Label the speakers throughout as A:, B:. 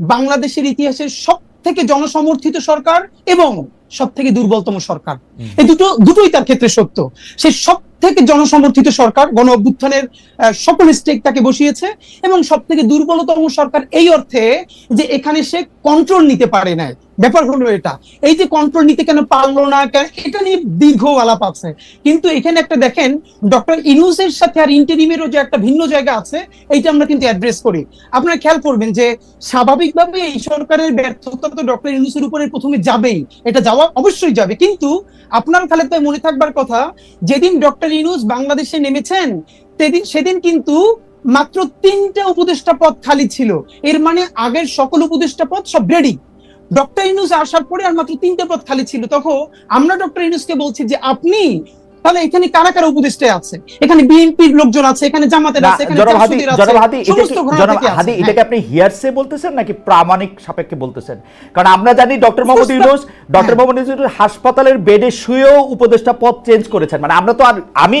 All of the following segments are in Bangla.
A: বাংলাদেশের ইতিহাসের সব থেকে জনসমর্থিত সরকার এবং সব থেকে দুর্বলতম সরকার। এই দুটো দুটোই তার ক্ষেত্রে সত্য। সে সব থেকে জনসমর্থিত সরকার গণ অভ্যুত্থানের সকল স্টেক তাকে বসিয়েছে এবং সব থেকে দুর্বলতম সরকার এই অর্থে যে এখানে সে কন্ট্রোল নিতে পারে না ব্যাপার হলো এটা। এই যে কন্ট্রোল নিতে কেন পারল না কেন- এটা নিয়ে দীর্ঘ আলাপ আছে। কিন্তু এখানে একটা দেখেন ডক্টর ইনুসের সাথে আর ইন্টারিমেরও যে একটা ভিন্ন জায়গা আছে, এইটা আমরা কিন্তু অ্যাড্রেস করি। আপনারা খেয়াল করবেন যে, স্বাভাবিকভাবে এই সরকারের ব্যর্থতা তো ডক্টর ইনুসের উপরে প্রথমে যাবেই। এটা যাওয়া অবশ্যই যাবে। কিন্তু আপনার খালেদ ভাই মনে থাকবার কথা, যেদিন ডক্টর ইনুস বাংলাদেশে নেমেছেন, সেদিন সেদিন কিন্তু মাত্র তিনটা উপদেষ্টা পদ খালি ছিল। এর মানে আগের সকল উপদেষ্টা পদ সব রেডি ডক্টর ইনুস আসার পরে আর মাত্র তিনটা পদ খালি ছিল তখন আমরা ডক্টর ইনুসকে বলছি যে আপনি তাহলে এখানে কারা কারা উপদেষ্টা আছে এখানে বিএনপির লোকজন আছে এখানে জামাতের আছে এখানে আছে,
B: জনাব হাদি এটা
A: সমস্ত
B: কি
A: ঘরানা
B: জনাব
A: থেকে আছে।
B: হাদি
A: হ্যাঁ।
B: এটাকে আপনি হিয়ারসে বলতেছেন নাকি প্রামাণিক সাপেক্ষে বলতেছেন কারণ আমরা জানি ডক্টর মোহাম্মদ ইউনুস ডক্টর
A: হ্যাঁ।
B: মোহাম্মদ ইউনুস হাসপাতালের বেডে শুয়েও উপদেষ্টা পদ চেঞ্জ করেছেন মানে আমরা তো আর আমি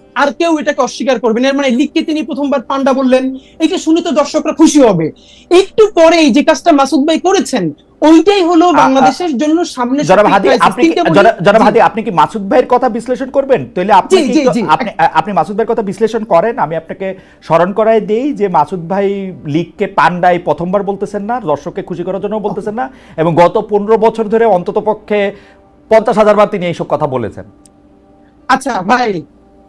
A: আর কেউ এটাকে অস্বীকার করবেন এর মানে লীগকে তিনি প্রথমবার পান্ডা বললেন। এটা শুনে তো দর্শকরা খুশি হবে। একটু পরেই যে কাজটা মাসুদ ভাই করেছেন ওইটাই হলো বাংলাদেশের জন্য সামনে
B: জনাব হাদি আপনি কি- মাসুদ ভাইয়ের কথা বিশ্লেষণ করবেন? তাহলে। আপনি আপনি মাসুদ ভাইয়ের কথা বিশ্লেষণ করেন। আমি আপনাকে স্মরণ করায় দেই যে মাসুদ ভাই লিগকে পান্ডাই প্রথমবার বলতেছেন না দর্শককে খুশি করার জন্য বলতেছেন না এবং গত পনেরো বছর ধরে অন্তত পক্ষে পঞ্চাশ হাজার বার তিনি এইসব কথা বলেছেন।
A: আচ্ছা ভাই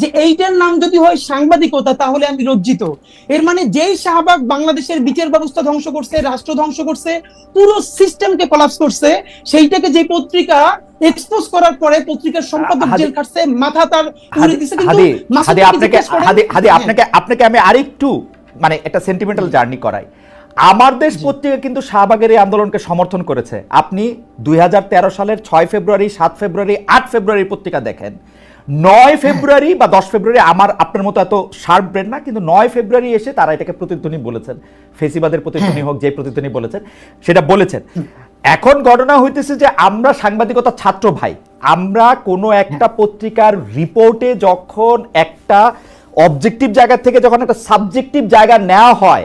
A: যে এইটার নাম যদি হয় সাংবাদিকতা তাহলে আমি লজ্জিত। এর মানে যেই শাহবাগ বাংলাদেশের বিচার ব্যবস্থা ধ্বংস করছে রাষ্ট্র ধ্বংস করছে পুরো সিস্টেমকে কলাপস করছে সেইটাকে যে পত্রিকা এক্সপোজ করার পরে পত্রিকার সম্পাদক জেল খাটছে মাথা তার উড়ে দিছে কিন্তু
B: হাদি আপনাকে হাদি হাদি
A: হ্যাঁ।
B: আপনাকে আপনাকে আমি আরেকটু মানে একটা সেন্টিমেন্টাল জার্নি করাই। আমার দেশ পত্রিকা কিন্তু শাহবাগের এই আন্দোলনকে সমর্থন করেছে। আপনি দুই হাজার তেরো সালের ছয় ফেব্রুয়ারি সাত ফেব্রুয়ারি আট ফেব্রুয়ারি পত্রিকা দেখেন। নয় ফেব্রুয়ারি বা দশ ফেব্রুয়ারি আমার আপনার মতো এত শার্প ব্রেন না কিন্তু নয় ফেব্রুয়ারি এসে তারা এটাকে প্রতিধ্বনি বলেছেন। ফেসিবাদের প্রতিধ্বনি হোক যে প্রতিধ্বনি বলেছেন সেটা বলেছেন। এখন ঘটনা হইতেছে যে আমরা সাংবাদিকতা ছাত্র ভাই আমরা কোনো একটা পত্রিকার রিপোর্টে যখন একটা অবজেক্টিভ জায়গা থেকে যখন একটা সাবজেক্টিভ জায়গা নেওয়া হয়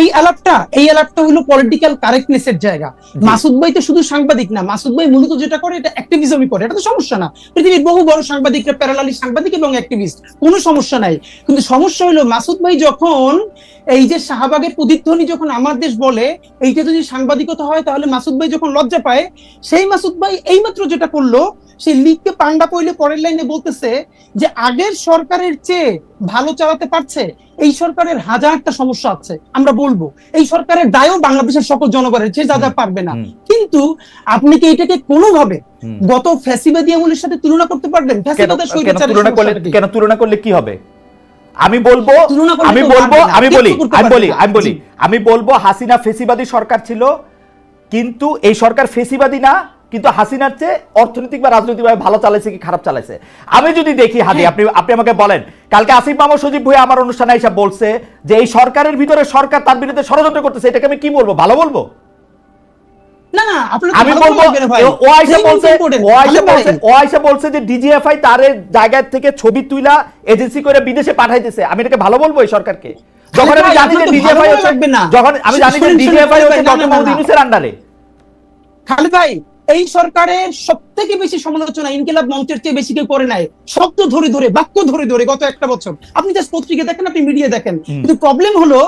A: এই আলাপটা এই আলাপটা হলো পলিটিক্যাল কারেক্টনেস এর জায়গা। মাসুদ ভাই তো শুধু সাংবাদিক না মাসুদ ভাই মূলত যেটা করে এটা অ্যাক্টিভিজমই করে এটা তো সমস্যা না। পৃথিবীর বহু বড় সাংবাদিকরা প্যারালালি সাংবাদিক এবং অ্যাক্টিভিস্ট কোনো সমস্যা নাই। কিন্তু সমস্যা হলো মাসুদ ভাই যখন এই যে শাহবাগের প্রতিধ্বনি যখন আমার দেশ বলে এইটা যদি সাংবাদিকতা হয় তাহলে মাসুদ ভাই যখন লজ্জা পায় সেই মাসুদ ভাই এইমাত্র যেটা করল সেই লিগকে পান্ডা পইলে পরের লাইনে বলতেছে যে আগের সরকারের চেয়ে ভালো চালাতে পারছে এই সরকারের হাজারটা সমস্যা আছে আমরা বলব। এই সরকারের দায়ও বাংলাদেশের সকল জনগণের চেয়ে যা যা পারবে না। কিন্তু আপনি কি এটাকে কোনোভাবে গত ফ্যাসিবাদী আমলের সাথে তুলনা করতে পারবেন?
B: কেন তুলনা করলে
A: কি?
B: কেন তুলনা করলে কি হবে? আমি বলব আমি বলব আমি বলি আমি বলি আমি বলি আমি বলব হাসিনা ফেসিবাদী সরকার ছিল কিন্তু এই সরকার ফেসিবাদী না কিন্তু হাসিনার চেয়ে অর্থনৈতিক বা রাজনৈতিকভাবে ভালো চালাইছে কি খারাপ চালাইছে? আমি যদি দেখি হাদি আপনি আপনি আমাকে বলেন কালকে আসিফ মাহমুদ সজীব ভুঁইয়া আমার অনুষ্ঠানে এসে বলছে যে এই সরকারের ভিতরে সরকার তার বিরুদ্ধে ষড়যন্ত্র করতেছে এটাকে আমি কি বলব? ভালো বলব?
A: না না
B: আমি বলব ও আয়সা বলছে ও আয়সা বলছে ও আয়সা বলছে যে ডিজিএফআই তার জায়গা থেকে ছবি তুইলা এজেন্সি করে বিদেশে পাঠাইতেছে। আমি এটাকে ভালো বলব এই সরকারকে? যখন আমি জানি যে ডিজিএফআই হচ্ছে যখন আমি জানি যে
A: শুনুন, শুনুন,
B: ডিজিএফআই হচ্ছে
A: না, না,
B: ডক্টর মোহাম্মদ ইউনূসের আন্ডারে।
A: খালেদ ভাই এই সরকারের সব থেকে বেশি সমালোচনা ইনকিলাব মঞ্চের চেয়ে বেশি কেউ করে নাই। শব্দ ধরে ধরে বাক্য ধরে ধরে গত একটা বছর। আপনি জাস্ট পত্রিকা দেখেন আপনি মিডিয়া দেখেন। কিন্তু প্রবলেম হলো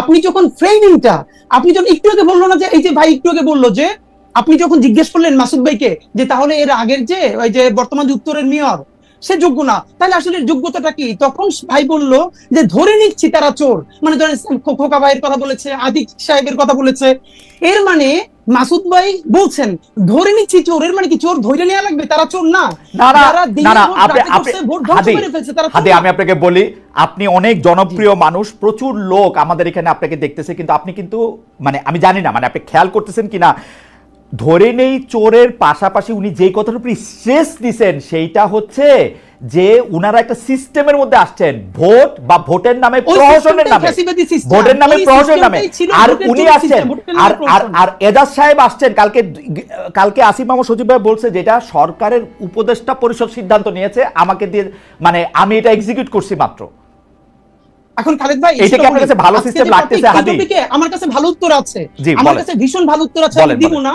A: আপনি যখন ফ্রেমিংটা আপনি যখন একটু আগে বলল না যে এই যে ভাই একটু আগে বলল যে আপনি যখন জিজ্ঞেস করলেন মাসুদ ভাইকে যে তাহলে এর আগের যে ওই যে বর্তমান যে উত্তরের মেয়র সে যোগ্য না। তাহলে আসলে যোগ্যতাটা কি? তখন ভাই বলল যে ধরে নিচ্ছি তারা চোর। মানে ধরেন খোকা ভাইয়ের কথা বলেছে আদিক সাহেবের কথা বলেছে। এর মানে মাসুদ ভাই বলছেন ধরে নিচ্ছি চোর এর মানে কি চোর ধরে নেওয়া লাগবে? তারা চোর না।
B: হাদি। আমি আপনাকে বলি আপনি অনেক জনপ্রিয় মানুষ প্রচুর লোক আমাদের এখানে আপনাকে দেখতেছে কিন্তু আপনি কিন্তু মানে আমি জানি না মানে আপনি খেয়াল করতেছেন কিনা? ধরে নেই চোরের পাশাপাশি উনি যে কথার উপর স্ট্রেস দিছেন সেইটা হচ্ছে যে উনারা একটা সিস্টেমের মধ্যে আসছেন ভোট বা ভোটের নামে প্রহসনের নামে ভোটের নামে প্রহসনের নামে। আর উনি আসছেন আর আর আর এজাজ সাহেব আসছেন কালকে কালকে আসিফ মাহমুদ সজীব ভাই বলছে যেটা সরকারের উপদেষ্টা পরিষদ সিদ্ধান্ত নিয়েছে আমাকে দিয়ে মানে আমি এটা এক্সিকিউট করছি মাত্র।
A: এখন খালেদ ভাই
B: এইটা কি আপনার কাছে ভালো
A: সিস্টেম
B: লাগতেছে, হাদি?
A: আমার কাছে ভালো উত্তর আছে। আমার কাছে ভীষণ ভালো উত্তর আছে আমি দিব না।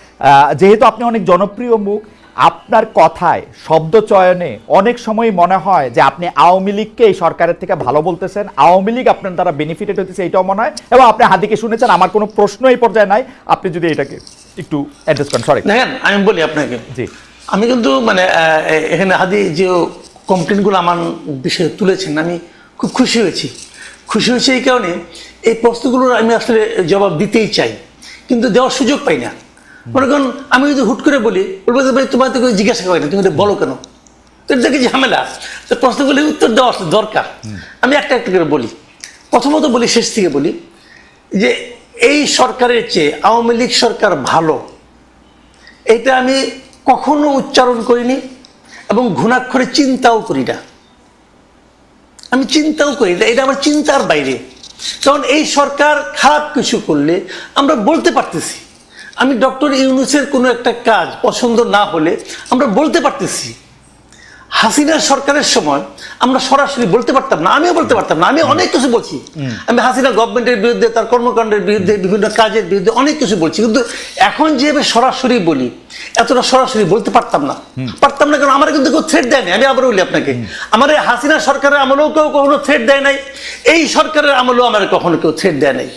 B: যেহেতু আপনি অনেক জনপ্রিয় মুখ আপনার কথায় শব্দ চয়নে অনেক সময় মনে হয় যে আপনি আওয়ামী লীগকে এই সরকারের থেকে ভালো বলতেছেন। আওয়ামী লীগ আপনার দ্বারা বেনিফিটেড হতেছে এইটাও মনে হয়। এবং আপনি হাদিকে শুনেছেন আমার কোনো প্রশ্ন এই পর্যায়ে নাই। আপনি যদি এটাকে একটু অ্যাড্রেস করেন সরি
C: দেখেন আমি বলি আপনাকে।
B: জি।
C: আমি কিন্তু মানে এখানে হাদি যে কমপ্লেনগুলো আমার বিষয়ে তুলেছেন আমি খুব খুশি হয়েছি। খুশি হয়েছি এই কারণে এই প্রশ্নগুলোর আমি আসলে জবাব দিতেই চাই। কিন্তু দেওয়ার সুযোগ পাই না। মনে করুন আমি যদি হুট করে বলি বলব ভাই তোমার তো জিজ্ঞাসা করে না তুমি বলো কেন? তো এটা কি ঝামেলা। তো প্রশ্নগুলির উত্তর দেওয়া দরকার। আমি একটা একটা করে বলি। প্রথমত বলি শেষ থেকে বলি যে এই সরকারের চেয়ে আওয়ামী লীগ সরকার ভালো। এটা আমি কখনো উচ্চারণ করিনি এবং ঘুণাক্ষরে চিন্তাও করি না। আমি চিন্তাও করি না এটা আমার চিন্তার বাইরে। কারণ এই সরকার খারাপ কিছু করলে আমরা বলতে পারতেছি। আমি ডক্টর ইউনুসের কোনো একটা কাজ পছন্দ না হলে আমরা বলতে পারতেছি। হাসিনা সরকারের সময় আমরা সরাসরি বলতে পারতাম না আমিও বলতে পারতাম না আমি অনেক কিছু বলছি। আমি হাসিনা গভর্নমেন্টের বিরুদ্ধে তার কর্মকাণ্ডের বিরুদ্ধে বিভিন্ন কাজের বিরুদ্ধে অনেক কিছু বলছি। কিন্তু এখন যেভাবে সরাসরি বলি এতটা সরাসরি বলতে পারতাম না। পারতাম না কারণ আমার কিন্তু কেউ থ্রেট দেয়নি আমি আবার বলি আপনাকে। আমার এই হাসিনা সরকারের আমলেও কেউ কখনো থ্রেট দেয় নাই। এই সরকারের আমলেও আমার কখনো কেউ থ্রেট দেয় নাই।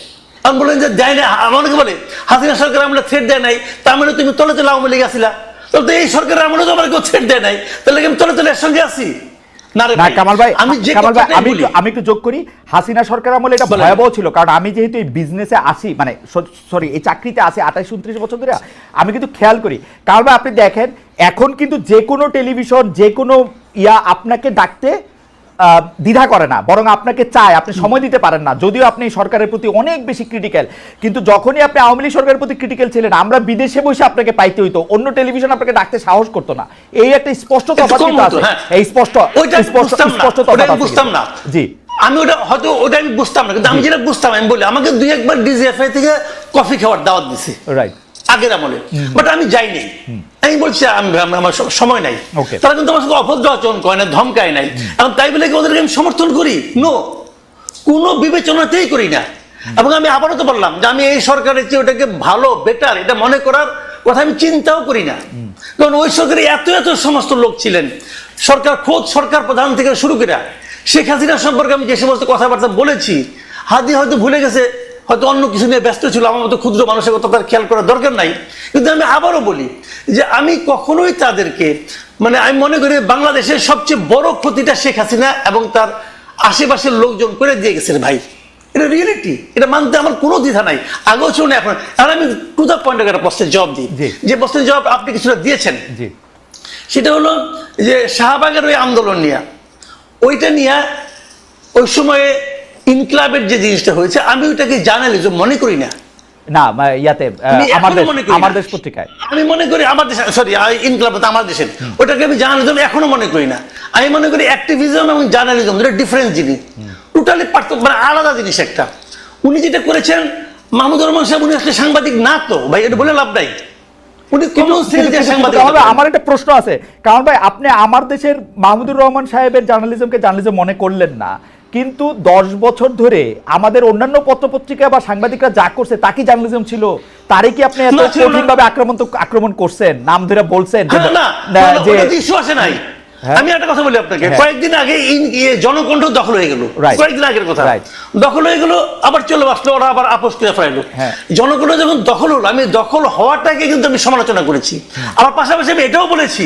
C: আমি বললেন যে দেয় না আমাকে বলে হাসিনা সরকার আমলে থ্রেট দেয় নাই তার মানে তুমি তলে তলে আওয়ামী লীগ আসিলা তাহলে তো এই আমলে তো আমার কেউ থ্রেট দেয় নাই তাহলে আমি তলে তলে সঙ্গে না
B: কামাল ভাই
C: আমি
B: কামাল ভাই আমি একটু- আমি একটু যোগ করি। হাসিনা সরকার আমলে এটা ভয়াবহ ছিল কারণ আমি যেহেতু এই বিজনেসে আসি মানে সরি এই চাকরিতে আসি আঠাশ উনত্রিশ বছর ধরে আমি কিন্তু খেয়াল করি। কারণ ভাই আপনি দেখেন এখন কিন্তু যে কোনো টেলিভিশন যে কোনো ইয়া আপনাকে ডাকতে দ্বিধা করে না বরং আপনাকে চায় আপনি সময় দিতে পারেন না। যদিও আপনি সরকারের প্রতি অনেক বেশি ক্রিটিক্যাল কিন্তু যখনই আপনি আওয়ামী লীগ সরকারের প্রতি ক্রিটিক্যাল ছিলেন আমরা বিদেশে বসে আপনাকে পাইতে হইতো অন্য টেলিভিশন আপনাকে ডাকতে সাহস করতো না। এই একটা স্পষ্ট তফাৎ কিন্তু আছে।
C: হ্যাঁ।
B: এই স্পষ্ট স্পষ্ট
C: বুঝতাম না,
B: স্পষ্ট তফাৎ
C: বুঝতাম। না।
B: জি।
C: আমি ওটা হয়তো ওটা আমি বুঝতাম না কিন্তু আমি যেটা বুঝতাম আমি বলি আমাকে দুই একবার ডিজিএফআই থেকে কফি খাওয়ার দাওয়াত দিছে।
B: রাইট
C: আগের আমলে। বাট আমি আমি বলছি আমি- আমি- আমার সময় নাই। তারা কিন্তু আমার সঙ্গে অভদ্র আচরণ করে না ধমকায় নাই। এবং তাই বলে কি ওদেরকে আমি সমর্থন করি? নো কোনো বিবেচনাতেই করি না। এবং আমি আবারও তো বললাম যে আমি এই সরকারের চেয়ে ওটাকে ভালো বেটার এটা মনে করার কথা আমি চিন্তাও করি না। কারণ ওই সরকারে এত এত সমস্ত লোক ছিলেন। সরকার খোদ সরকার প্রধান থেকে শুরু করে শেখ হাসিনা সম্পর্কে আমি যে সমস্ত কথাবার্তা বলেছি হাদি হয়তো ভুলে গেছে হয়তো অন্য কিছু নিয়ে ব্যস্ত ছিল আমার মতো ক্ষুদ্র মানুষের কথা তার খেয়াল করার দরকার নাই। কিন্তু আমি আবারও বলি যে আমি কখনোই তাদেরকে মানে আমি মনে করি বাংলাদেশের সবচেয়ে বড় ক্ষতিটা শেখ হাসিনা এবং তার আশেপাশের লোকজন করে দিয়ে গেছেন ভাই। এটা রিয়েলিটি এটা মানতে আমার কোনো দ্বিধা নাই। আগেও ছিল না এখন আর আমি টু দ্য পয়েন্ট একটা প্রশ্নের জবাব দিই। যে প্রশ্নের জবাব আপনি কিছুটা দিয়েছেন। সেটা হলো যে শাহবাগের ওই আন্দোলন নিয়ে ওইটা নিয়ে ওই সময়ে ইনক্লাবের যে জিনিসটা হয়েছে আমি ওইটাকে জার্নালিজম মনে করি না।
B: না ইয়াতে আমার দেশ। পত্রিকায়।
C: আমি মনে করি আমার দেশ সরি ইনক্লাব আমার দেশের। ওটাকে আমি জার্নালিজম এখনও মনে করি না। আমি মনে করি অ্যাক্টিভিজম এবং জার্নালিজম দুটো ডিফারেন্ট জিনিস। টোটালি পার্থক্য মানে আলাদা জিনিস একটা। উনি যেটা করেছেন মাহমুদুর রহমান সাহেব উনি আসলে সাংবাদিক না তো। ভাই এটা বলে লাভ নাই।
B: আমার একটা প্রশ্ন আছে। কারণ ভাই আপনি আমার দেশের মাহমুদুর রহমান সাহেবের জার্নালিজমকে জার্নালিজম মনে করলেন না। কিন্তু দশ বছর ধরে আমাদের অন্যান্য পত্রপত্রিকা বা সাংবাদিকরা যা করছে তা কি জার্নালিজম ছিল তারে কি আপনি এত
C: না, ছিল না।
B: কঠিন ভাবে আক্রমণ আক্রমণ করছেন নাম ধরে বলছেন যে-
C: হ্যাঁ, ইস্যু আসে নাই
B: হ্যাঁ।
C: আমি একটা কথা বলি আপনাকে
B: হ্যাঁ।
C: কয়েকদিন আগে ইয়ে জনকণ্ঠ দখল হয়ে গেল কয়েকদিন আগের কথা. দখল হয়ে গেল আবার চলে আসলো ওরা আবার আপোষ করে ফেলাইলো
B: হ্যাঁ।
C: জনকণ্ঠ যখন দখল হলো আমি দখল হওয়াটাকে কিন্তু আমি সমালোচনা করেছি আবার পাশাপাশি আমি এটাও বলেছি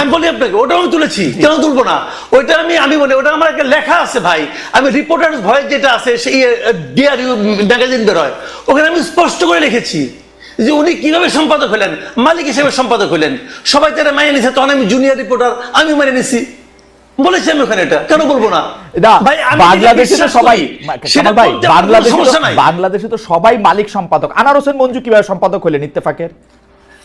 C: আমি বলি আপনাকে ওটাও আমি তুলেছি কেন তুলবো না? ওইটা আমি আমি বলি ওটা আমার একটা লেখা আছে ভাই। আমি রিপোর্টার ভয়েস যেটা আছে সেই ডিআর ম্যাগাজিন ওখানে আমি স্পষ্ট করে লিখেছি যে উনি কীভাবে সম্পাদক হলেন মালিক হিসেবে সম্পাদক হলেন। সবাই তারা মানিয়ে নিছে তখন আমি জুনিয়র রিপোর্টার আমি মেনে নিছি। বলেছি আমি ওখানে এটা কেন বলব না?
B: বাংলাদেশে তো সবাই বাংলাদেশে তো সবাই মালিক সম্পাদক। আনার হোসেন মঞ্জু কীভাবে সম্পাদক হলেন ইত্তেফাকের?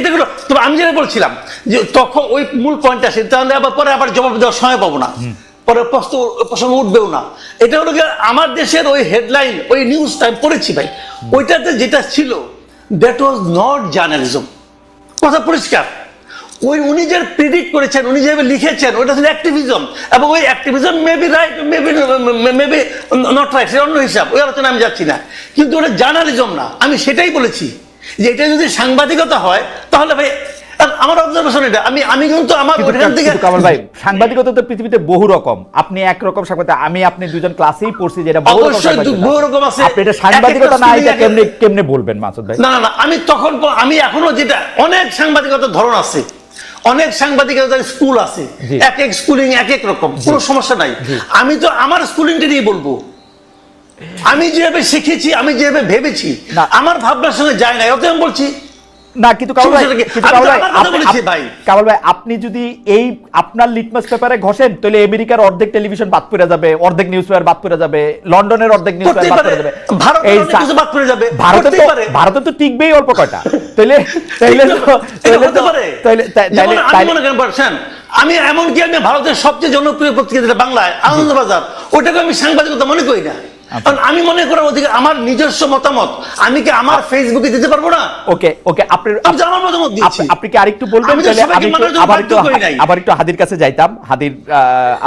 C: এটা গুলো তবে আমি যেটা বলছিলাম যে তখন ওই মূল পয়েন্ট আসে তাহলে আবার পরে আবার জবাব দেওয়ার সময় পাবো না। পরে প্রশ্ন প্রসঙ্গ উঠবেও না। এটা হলো আমার দেশের ওই হেডলাইন ওই নিউজটা আমি পড়েছি ভাই। ওইটাতে যেটা ছিল দ্যাট ওয়াজ নট জার্নালিজম কথা পরিষ্কার। ওই উনি যে প্রিডিক্ট করেছেন উনি যেভাবে লিখেছেন ওটা ছিল অ্যাক্টিভিজম এবং ওই activism maybe right maybe maybe not right সেটা অন্য হিসাব। ওই আলোচনা আমি যাচ্ছি না। কিন্তু ওটা জার্নালিজম না। আমি সেটাই বলেছি। যে এটা যদি সাংবাদিকতা হয় তাহলে ভাই আমার অবজারভেশন এটা। আমি আমি কিন্তু আমার ওখান থেকে
B: কামাল ভাই সাংবাদিকতা তো পৃথিবীতে বহু রকম। আপনি একরকম সাংবাদিক আমি আপনি দুজন ক্লাসেই পড়ছি যেটা বহু রকম
C: বহু রকম আছে।
B: আপনি এটা সাংবাদিকতা না এটা কেমনে কেমনে বলবেন মাসুদ ভাই?
C: না না না আমি তখন আমি এখনও যেটা অনেক সাংবাদিকতার ধরন আছে। অনেক সাংবাদিকতার স্কুল আছে। এক এক স্কুলিং এক এক রকম কোনো সমস্যা নাই। আমি তো আমার স্কুলিংটা নিয়ে বলব। আমি যেভাবে শিখেছি আমি যেভাবে ভেবেছি আমার ভাবনার সঙ্গে যায় না অত আমি বলছি
B: না কিন্তু কামাল ভাই কিন্তু আপনি-। কামাল ভাই। যদি এই আপনার লিটমাস পেপারে ঘষেন তাহলে আমেরিকার অর্ধেক টেলিভিশন বাদ পড়ে যাবে অর্ধেক নিউজ পেপার বাদ পড়ে যাবে লন্ডনের অর্ধেক নিউজ পেপার বাদ পড়ে যাবে।
C: ভারতের বাদ পড়ে।
B: ভারতে তো ভারতে তো টিকবেই অল্প কয়টা। তাইলে তাইলে তো
C: এটা
B: তাইলে
C: পারে।
B: তাই-
C: আমি মনে এমনকি আমি ভারতের সবচেয়ে জনপ্রিয় পত্রিকা যেটা বাংলায় আনন্দবাজার ওটাকে আমি সাংবাদিকতা মনে করি না। কারণ আমি মনে করার অধিকার আমার নিজস্ব মতামত? আমি কি আমার ফেসবুকে দিতে পারব না?
B: ওকে ওকে আপনি
C: আমার মতামত দিচ্ছি।
B: আপনি কি আরেকটু বলবেন? তাহলে আমি আবার একটু আবার একটু হাদির কাছে যাইতাম। হাদির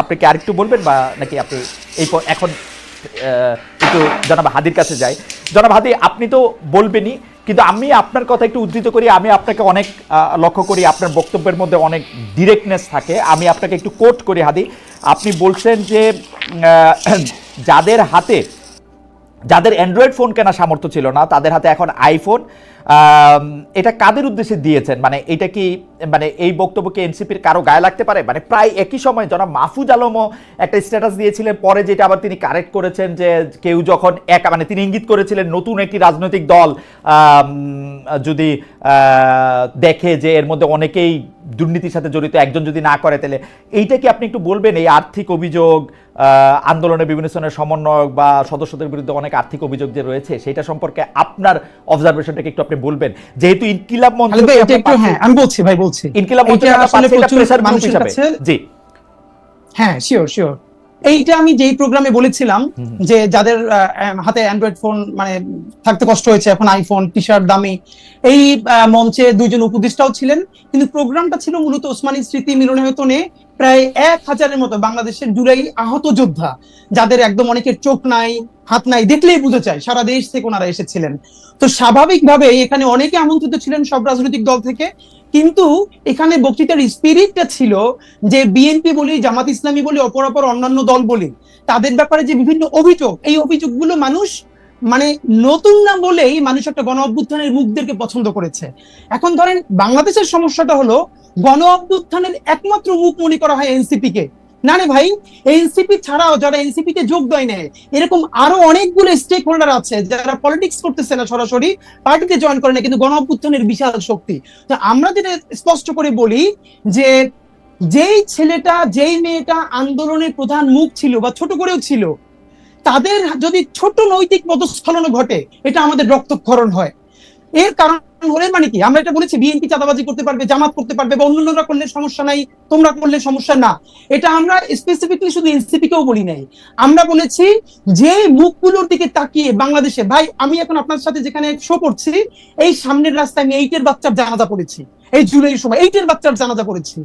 B: আপনি কি আরেকটু বলবেন বা নাকি আপনি এই এখন একটু জনাব হাদির কাছে যাই। জনাব হাদি আপনি তো বলবেনই কিন্তু আমি আপনার কথা একটু উদ্ধৃত করি। আমি আপনাকে অনেক লক্ষ্য করি। আপনার বক্তব্যের মধ্যে অনেক ডিরেক্টনেস থাকে। আমি আপনাকে একটু কোট করি হাদি। আপনি বলছেন যে যাদের হাতে, যাদের অ্যান্ড্রয়েড ফোন কেনা সামর্থ্য ছিল না, তাদের হাতে এখন আইফোন এটা কাদের উদ্দেশ্যে দিয়েছেন? মানে এটা কি মানে এই বক্তব্যকে এনসিপির কারও গায়ে লাগতে পারে? মানে প্রায় একই সময় জনাব মাহফুজ আলমও একটা স্ট্যাটাস দিয়েছিলেন, পরে যেটা আবার তিনি কারেক্ট করেছেন যে কেউ যখন একা মানে তিনি ইঙ্গিত করেছিলেন নতুন একটি রাজনৈতিক দল যদি দেখে যে এর মধ্যে অনেকেই দুর্নীতির সাথে জড়িত, একজন যদি না করে, তাহলে এইটা কি আপনি একটু বলবেন? এই আর্থিক অভিযোগ আহ, আন্দোলনের বিভিন্ন শ্রেণির সমন্বয়ক বা সদস্যদের বিরুদ্ধে অনেক আর্থিক অভিযোগ যে রয়েছে সেটা সম্পর্কে আপনার অবজারভেশনটাকে একটু আপনি বলবেন। যেহেতু ইনকিলাব মঞ্চ
A: হ্যাঁ আমি বলছি ভাই বলছি।
B: ইনকিলাব মঞ্চ প্রেসার গ্রুপ হিসাবে। জি।
A: হ্যাঁ শিওর শিওর এইটা আমি যেই প্রোগ্রামে বলেছিলাম যে যাদের হাতে অ্যান্ড্রয়েড ফোন মানে থাকতে কষ্ট হয়েছে এখন আইফোন টি শার্ট দামি। এই মঞ্চে দুইজন উপদেষ্টাও ছিলেন কিন্তু প্রোগ্রামটা ছিল মূলত ওসমানী স্মৃতি মিলনায়তনে। প্রায় এক হাজারের মতো বাংলাদেশের জুলাই আহত যোদ্ধা, যাদের একদম অনেকের চোখ নাই, হাত নাই দেখলেই বুঝে যায় সারা দেশ থেকে ওনারা এসেছিলেন। তো স্বাভাবিকভাবে এখানে অনেকে আমন্ত্রিত ছিলেন সব রাজনৈতিক দল থেকে, কিন্তু এখানে বক্তৃতার স্পিরিটটা ছিল যে বিএনপি বলি, জামাত ইসলামী বলি, অপর অপর অন্যান্য দল বলি, তাদের ব্যাপারে যে বিভিন্ন অভিযোগ, এই অভিযোগগুলো মানুষ মানে নতুন না বলেই মানুষ একটা গণ অভ্যুত্থানের মুখদেরকে পছন্দ করেছে। এখন ধরেন বাংলাদেশের সমস্যাটা হলো গণ অভ্যুত্থানের একমাত্র মুখ মনে করা হয় এনসিপি কে। না রে ভাই এনসিপি ছাড়াও যারা এনসিপি তে যোগ দেয় নেয় এরকম আরও অনেকগুলো স্টেক হোল্ডার আছে যারা পলিটিক্স করতেছে না সরাসরি, পার্টিতে জয়েন করে না কিন্তু গণ অভ্যুত্থানের বিশাল শক্তি। তো আমরা যেটা স্পষ্ট করে বলি যে, যেই ছেলেটা, যেই মেয়েটা আন্দোলনের প্রধান মুখ ছিল বা ছোট করেও ছিল, তাদের যদি ছোট নৈতিক পদস্খলন ঘটে, এটা আমাদের রক্তক্ষরণ হয়। এর কারণ হলে মানে কি? আমরা এটা বলেছি, বিএনপি চাঁদাবাজি করতে পারবে, জামাত করতে পারবে বা অন্যান্যরা করলে সমস্যা নাই, তোমরা করলে সমস্যা না। এটা আমরা স্পেসিফিকলি শুধু এনসিপি কেও বলি নাই। আমরা বলেছি যে মুখগুলোর দিকে তাকিয়ে বাংলাদেশে, ভাই, আমি এখন আপনার সাথে যেখানে শো করছি, এই সামনের রাস্তায় আমি এইটের বাচ্চার জানাজা পড়েছি। এই জুলাই সময় এইটের বাচ্চার জানাজা পড়েছি।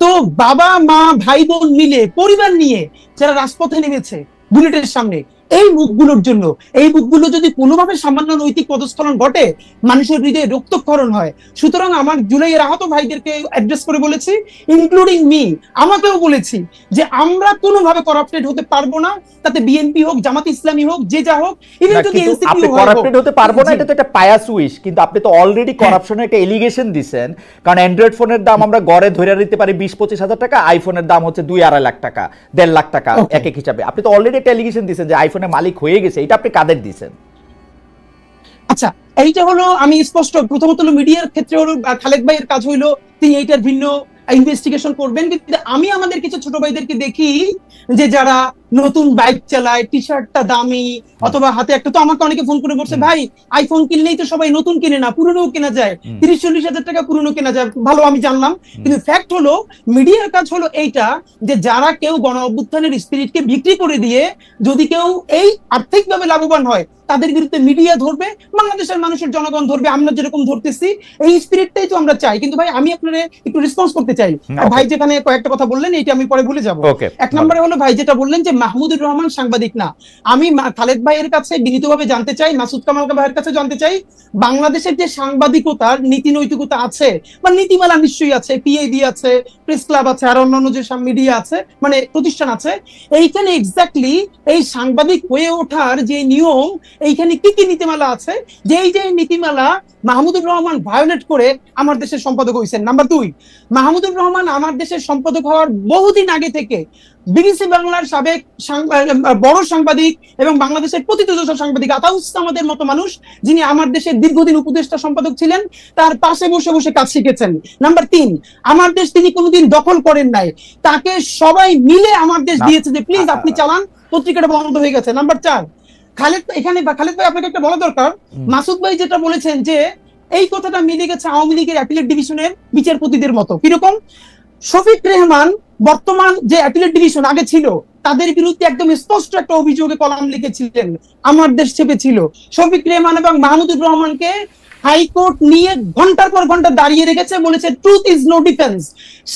A: তো বাবা, মা, ভাই বোন মিলে, পরিবার নিয়ে যারা রাজপথে নেমেছে, বুলেটের সামনে এই মুখগুলোর জন্য। এই মুখগুলো যদি কোনোভাবে সামান্য নৈতিক পদস্খলন ঘটে মানুষের হৃদয়ে রক্তক্ষরণ হয়। সুতরাং আমার জুলাইয়ের আহত ভাইদেরকে অ্যাড্রেস করে বলেছি ইনক্লুডিং মি আমাকেও বলেছি যে আমরা কোনোভাবে করাপ্টেড হতে পারব না। তাতে বিএনপি হোক জামাত ইসলামী হোক যে যা হোক ইভেন যদি এনসিপি।
B: করাপ্টেড হতে পারব না এটা তো একটা পায়াস উইশ কিন্তু আপনি তো অলরেডি করাপশনের একটা এলিগেশন দিছেন। কারণ অ্যান্ড্রয়েড ফোনের দাম আমরা গড়ে ধরে দিতে পারি বিশ পঁচিশ হাজার টাকা আইফোনের দাম হচ্ছে দুই আড়াই লাখ টাকা দেড় লাখ টাকা এক এক হিসাবে। আপনি তো অলরেডি একটা এলিগেশন দিছেন যে আইফোনের মালিক হয়ে গেছে, এটা আপনি কাদের দিছেন?
A: আচ্ছা এইটা হলো আমি স্পষ্ট, প্রথমত হলো মিডিয়ার ক্ষেত্রে হলো খালেদ ভাইয়ের কাজ হইল তিনি এইটার ভিন্ন ইনভেস্টিগেশন করবেন। কিন্তু আমি আমাদের কিছু ছোট ভাইদেরকে দেখি যে যারা নতুন বাইক চালায় টি শার্টটা দামি অথবা হাতে একটা তো আমাকে অনেকে ফোন করে বলছে ভাই আইফোন কিনলেই তো সবাই নতুন কিনে না পুরনো কেনা যায়। তিরিশ চল্লিশ হাজার টাকা পুরনো কেনা যায় ভালো আমি জানলাম। কিন্তু ফ্যাক্ট হলো মিডিয়ার কাজ হলো এইটা যে যারা কেউ গণ অভ্যুত্থানের স্পিরিটকে বিক্রি করে দিয়ে যদি কেউ এই আর্থিকভাবে লাভবান হয় তাদের বিরুদ্ধে মিডিয়া ধরবে বাংলাদেশের মানুষের জনগণ ধরবে আমরা যেরকম ধরতেছি এই স্পিরিটটাই তো আমরা চাই। কিন্তু ভাই আমি আপনার একটু রেসপন্স করতে চাই. ভাই যেখানে কয়েকটা কথা বললেন এটা আমি পরে ভুলে যাব। এক নম্বরে হলো ভাই যেটা বললেন যে মাহমুদুর রহমান সাংবাদিক না। আমি খালেদ ভাইয়ের কাছে বিনীতভাবে জানতে চাই, মাসুদ কামাল ভাইয়ের কাছে জানতে চাই, বাংলাদেশের যে সাংবাদিকতার নীতি নৈতিকতা আছে, বা নীতিমালা নিশ্চয়ই আছে পিআইডি আছে প্রেস ক্লাব আছে, আর অন্যান্য যে মিডিয়া আছে মানে প্রতিষ্ঠান আছে, এইখানে এক্স্যাক্টলি এই সাংবাদিক হয়ে ওঠার যে নিয়ম, এইখানে কি কি নীতিমালা আছে? যে এই যে নীতিমালা মাহমুদুর রহমান ভায়োলেট করে আমার দেশের সম্পাদক হয়েছেন। নাম্বার দুই মাহমুদুর রহমান আমার দেশের সম্পাদক হওয়ার বহুদিন আগে থেকে বিবিসি বাংলার সাবেক বড় সাংবাদিক এবং বাংলাদেশের প্রতিযোগিত সাংবাদিক আতাউস আমাদের মতো মানুষ যিনি আমার দেশের দীর্ঘদিন উপদেষ্টা সম্পাদক ছিলেন তার পাশে বসে বসে কাজ শিখেছেন। নাম্বার তিন আমার দেশ তিনি কোনোদিন দখল করেন নাই। তাকে সবাই মিলে আমার দেশ দিয়েছে যে প্লিজ আপনি চালান পত্রিকাটা বন্ধ হয়ে গেছে। নাম্বার চার খালেদ এখানে খালেদ ভাই আপনাকে একটা বলা দরকার। মাসুদ ভাই যেটা বলেছেন যে এই কথাটা মিলে গেছে আওয়ামী লীগের অ্যাপিলেট ডিভিশনের বিচারপতিদের মতো। কীরকম? শফিক রেহমান বর্তমান যে অ্যাথলেট ডিভিশন আগে ছিল, তাদের বিরুদ্ধে একদম স্পষ্ট একটা অভিযোগে কলাম লিখেছিলেন, আমার দেশ চেপেছিল শফিক রেহমান এবং মাহমুদুর রহমানকে হাইকোর্ট নিয়ে ঘণ্টার পর ঘণ্টা দাঁড়িয়ে রেখেছে, বলেছে ট্রুথ ইজ নো ডিফেন্স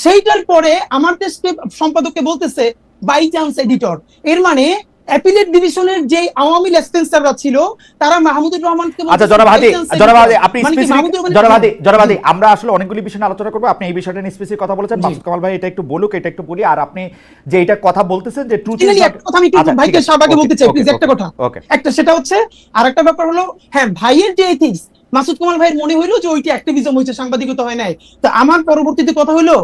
A: সেইটার পরে আমার দেশকে সম্পাদককে বলতেছে বাই চান্স এডিটর এর মানে অ্যাপিলেট ডিভিশনের যে আওয়ামী লেসপেন্সাররা ছিল তারা মাহমুদুর রহমানকে
B: আচ্ছা
A: বলতেছে
B: জনাব হাদি জনাব হাদি আপনি
A: মানে কি
B: specific- জনাব হাদি জনাব হাদি আমরা আসলে অনেকগুলি বিষয় আলোচনা করব। আপনি এই বিষয়টা নিয়ে স্পেসিফিক কথা বলেছেন। মাসুদ কামাল ভাই এটা একটু বলুক এটা একটু বলি আর আপনি যে এটা কথা বলতেছেন যে ট্রুথ
A: ইজ একটা কথা আমি একটু ভাইকে শাহবাগে বলতে চাই, প্লিজ একটা কথা। একটা সেটা হচ্ছে আর একটা ব্যাপার হলো হ্যাঁ ভাইয়ের যে এথিক্স মাসুদ কুমার ভাইয়ের মনে হইল যে ওইটি অ্যাক্টিভিজম হয়েছে সাংবাদিকতা হয় নাই। তো আমার পরবর্তীতে কথা হলো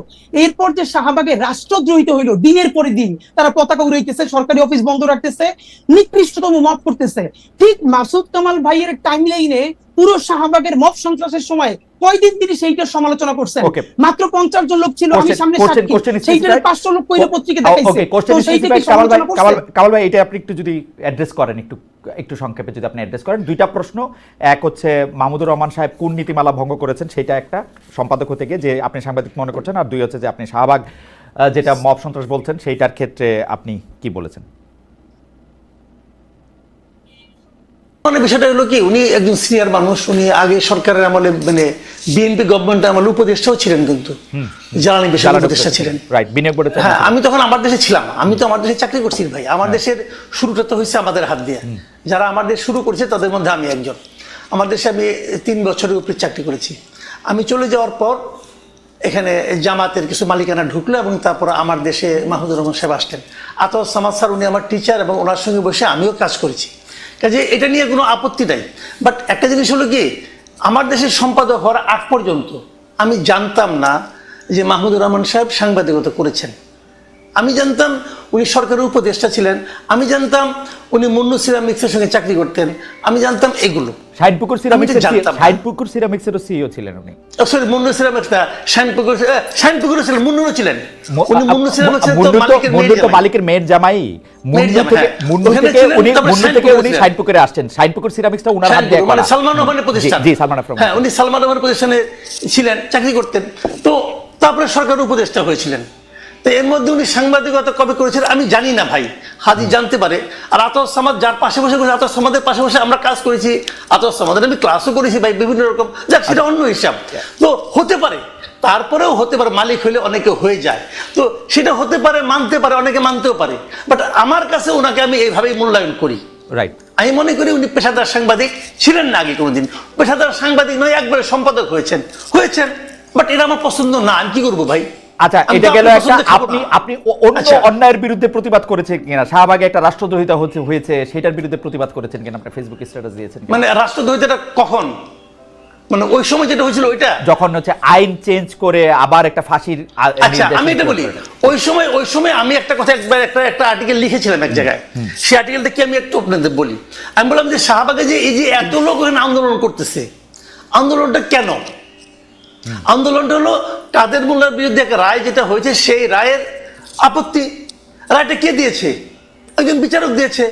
A: এরপর যে শাহবাগে রাষ্ট্রদ্রোহিত হইল, দিনের পরে দিন তারা পতাকা উড়াইতেছে, সরকারি অফিস বন্ধ রাখতেছে, নিকৃষ্টতম মত করতেছে। ঠিক মাসুদ কামাল ভাইয়ের টাইম লাইনে পুরো শাহবাগের মব সন্ত্রাসের সময় কয়দিন তিনি সেইটার সমালোচনা করছেন? মাত্র পঞ্চাশ জন লোক ছিল আমি সামনে সেইটার পাঁচশো লোক কইরা পত্রিকা
B: ভাই কামাল এটা আপনি একটু যদি অ্যাড্রেস করেন একটু একটু সংক্ষেপে যদি আপনি অ্যাড্রেস করেন। দুইটা প্রশ্ন। এক হচ্ছে মাহমুদুর রহমান সাহেব কোন নীতিমালা ভঙ্গ করেছেন? সেটা একটা সম্পাদক হতে গিয়ে যে আপনি সাংবাদিক মনে করছেন। আর দুই হচ্ছে যে আপনি শাহবাগ যেটা মব সন্ত্রাস বলছেন সেইটার ক্ষেত্রে আপনি কি বলেছেন?
C: মানে বিষয়টা হলো কি উনি একজন সিনিয়র মানুষ উনি আগে সরকারের আমলে মানে বিএনপি গভর্নমেন্টের আমলে উপদেষ্টাও ছিলেন কিন্তু। জ্বালানি বিষয়ে উপদেষ্টা ছিলেন। হ্যাঁ আমি তখন আমার দেশে ছিলাম। আমি তো আমার দেশে চাকরি করছি ভাই। আমার দেশের শুরুটা তো হয়েছে আমাদের হাত দিয়ে। যারা আমার দেশ শুরু করেছে তাদের মধ্যে আমি একজন। আমার দেশে আমি তিন বছরের উপরে চাকরি করেছি। আমি চলে যাওয়ার পর এখানে জামাতের কিছু মালিকানা ঢুকলো এবং তারপর আমার দেশে মাহমুদুর রহমান সাহেব আসতেন আতর সামাদ স্যার উনি আমার টিচার এবং ওনার সঙ্গে বসে আমিও কাজ করেছি। কাজে এটা নিয়ে কোনো আপত্তি নাই। বাট একটা জিনিস হলো কি, আমার দেশের সম্পাদক হওয়ার আগ পর্যন্ত আমি জানতাম না যে মাহমুদুর রহমান সাহেব সাংবাদিকতা করেছেন। আমি জানতাম উনি সরকারের উপদেষ্টা ছিলেন, আমি জানতাম উনি মুন্নু সিরামিক্সের সঙ্গে চাকরি করতেন, আমি জানতাম এগুলো।
B: শাহিনপুকুর সিরামিক্সের। শাহিনপুকুর সিরামিক্সেরও সিইও ছিলেন উনি।
C: সরি মুন্নু সিরামিক্স না শাইনপুকুর শাইনপুকুরও ছিলেন মুন্নুরও ছিলেন। উনি মুন্নু সিরামিক্সের তো মালিকের
B: মুন্নু তো মালিকের মেয়ের জামাই। মুন্নু থেকে
C: হ্যাঁ।
B: মুন্নু থেকে উনি মুন্নু থেকে উনি। আসছেন। সিরামিক্সটা উনার হাত দিয়ে
C: মানে সালমান রহমানের প্রতিষ্ঠান।
B: জি, সালমান
C: হ্যাঁ উনি সালমান রহমানের প্রতিষ্ঠানে ছিলেন চাকরি করতেন। তো তারপরে সরকার উপদেষ্টা হয়েছিলেন। তো এর মধ্যে উনি সাংবাদিকতা কবে করেছিলেন আমি জানি না ভাই। হাদি জানতে পারে। আর আতর সামাদ যার পাশে বসে করেছে আতর সামাদের পাশে বসে আমরা কাজ করেছি। আতর সামাদের আমি ক্লাসও করেছি ভাই বিভিন্ন রকম। যাক সেটা অন্য হিসাব। তো হতে পারে। তারপরেও হতে পারে মালিক হলে অনেকে হয়ে যায়। তো সেটা হতে পারে মানতে পারে অনেকে মানতেও পারে। বাট আমার কাছে ওনাকে আমি এইভাবেই মূল্যায়ন করি।
B: রাইট
C: আমি মনে করি উনি পেশাদার সাংবাদিক ছিলেন না আগে কোনোদিন। পেশাদার সাংবাদিক নয় একবারে সম্পাদক হয়েছেন। হয়েছেন বাট এটা আমার পছন্দ না। আমি কি করব ভাই?
B: আচ্ছা এটা গেল একটা আপনি আপনি অন্য
C: আচ্ছা।
B: অন্যায়ের বিরুদ্ধে প্রতিবাদ করেছেন কিনা? শাহবাগে একটা রাষ্ট্রদ্রোহিতা হচ্ছে হয়েছে সেটার বিরুদ্ধে প্রতিবাদ করেছেন কিনা? আপনার ফেসবুক স্ট্যাটাস দিয়েছেন?
C: মানে রাষ্ট্রদ্রোহিতাটা কখন? মানে ওই সময় যেটা হয়েছিল ওইটা?
B: যখন হচ্ছে আইন চেঞ্জ করে আবার একটা ফাঁসির
C: আচ্ছা আমি এটা বলি ওই সময় ওই সময় আমি একটা কথা একবার একটা একটা আর্টিকেল লিখেছিলাম এক জায়গায়। সেই আর্টিকেলটা কি আমি একটু আপনাদের বলি? আমি বললাম যে শাহবাগে যে এই যে এত লোক ওখানে আন্দোলন করতেছে আন্দোলনটা কেন? আন্দোলনটা হলো কাদের মোল্লার বিরুদ্ধে একটা রায় যেটা হয়েছে সেই রায়ের আপত্তি। রায়টা কে দিয়েছে? একজন বিচারক দিয়েছে।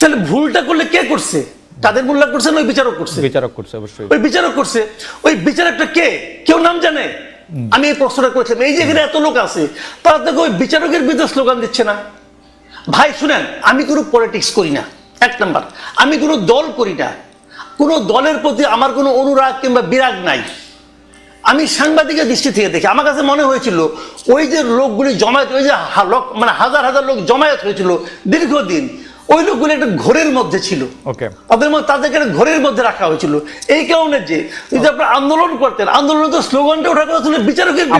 C: তাহলে ভুলটা করলে কে করছে? কাদের মোল্লা করছে না ওই বিচারক করছে?
B: বিচারক করছে অবশ্যই।
C: ওই বিচারক করছে। ওই বিচারকটা কে? কেউ নাম জানে? আমি এই প্রশ্নটা করেছিলাম। এই যে এখানে এত লোক আছে তারা দেখো ওই বিচারকের বিরুদ্ধে স্লোগান দিচ্ছে না। ভাই শুনেন আমি কোনো পলিটিক্স করি না। এক নাম্বার আমি কোনো দল করি না। কোনো দলের প্রতি আমার কোনো অনুরাগ কিংবা বিরাগ নাই। আমি সাংবাদিকের দৃষ্টি থেকে দেখি আমার কাছে মনে হয়েছিল ওই যে লোকগুলি জমায়েত ওই যে লোক মানে হাজার হাজার লোক জমায়েত হয়েছিল দীর্ঘদিন ওই লোকগুলি একটা ঘোরের মধ্যে ছিল।
B: ওকে।
C: তাদের মধ্যে তাদেরকে একটা ঘরের মধ্যে রাখা হয়েছিল। এই কারণে যে যদি আপনারা আন্দোলন করতেন আন্দোলনের তো স্লোগানটা ওঠা কথা ছিল বিচারকের